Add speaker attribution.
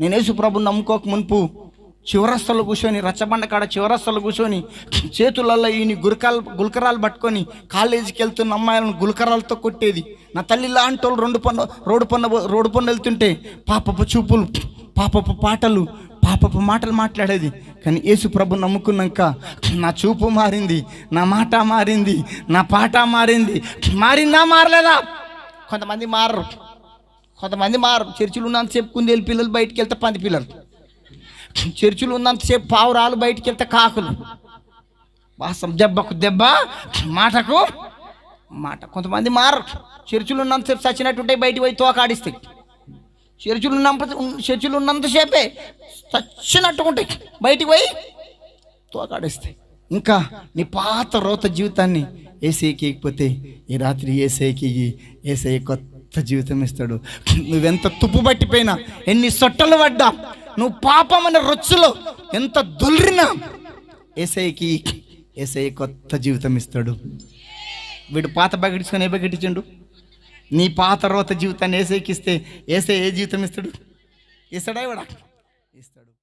Speaker 1: నేను యేసు ప్రభుని నమ్ముకోక మునుపు చివరస్తలు కూర్చొని రచ్చబండ కాడ చివరస్తలు కూర్చొని చేతులలో ఈయన గురకాలు గులకరాలు పట్టుకొని కాలేజీకి వెళ్తున్న అమ్మాయిలను గులకరాలతో కొట్టేది. నా తల్లి లాంటి వాళ్ళు రెండు పన్ను రోడ్డు పన్ను రోడ్డు పన్ను వెళ్తుంటే పాపపు చూపులు పాపపు పాటలు పాపపు మాటలు మాట్లాడేది. కానీ యేసు ప్రభు నమ్ముకున్నాక నా చూపు మారింది నా మాట మారింది నా పాట మారింది. మారిందా మారలేదా? కొంతమంది మారరు. కొంతమంది మారు చర్చిలు ఉన్నంతసేపు కుందేలు పిల్లలు బయటికి వెళ్తే పంది పిల్లలు. చర్చిలు ఉన్నంతసేపు పావురాలు బయటికి వెళ్తే కాకులు. వాసం దెబ్బకు దెబ్బ మాటకు మాట. కొంతమంది మారు చర్చిలు ఉన్నంతసేపు చచ్చినట్టుంటే బయటికి పోయి తోకాడిస్తాయి చర్చిలు ఉన్నంత చర్చిలు ఉన్నంతసేపే చచ్చినట్టు ఉంటాయి. బయటికి పోయి తోకాడేస్తాయి ఇంకా నీ పాత రోత జీవితాన్ని ఏసైకి ఇకపోతే ఈ రాత్రి ఏసైకి ఏసై కొత్త జీవితం ఇస్తాడు. నువ్వెంత తుప్పు పట్టిపోయినా ఎన్ని సొట్టలు పడ్డా నువ్వు పాపం అనే రొచ్చులో ఎంత దుల్రినా ఏసఐకి ఏసఐ కొత్త జీవితం ఇస్తాడు. వీడు పాత బకెట్సుకొని ఏ బగటించండు నీ పాత రోత జీవితాన్ని ఏసైకి ఇస్తే ఏసై ఏ జీవితం ఇస్తాడు? ఇస్తాడా ఇస్తాడు.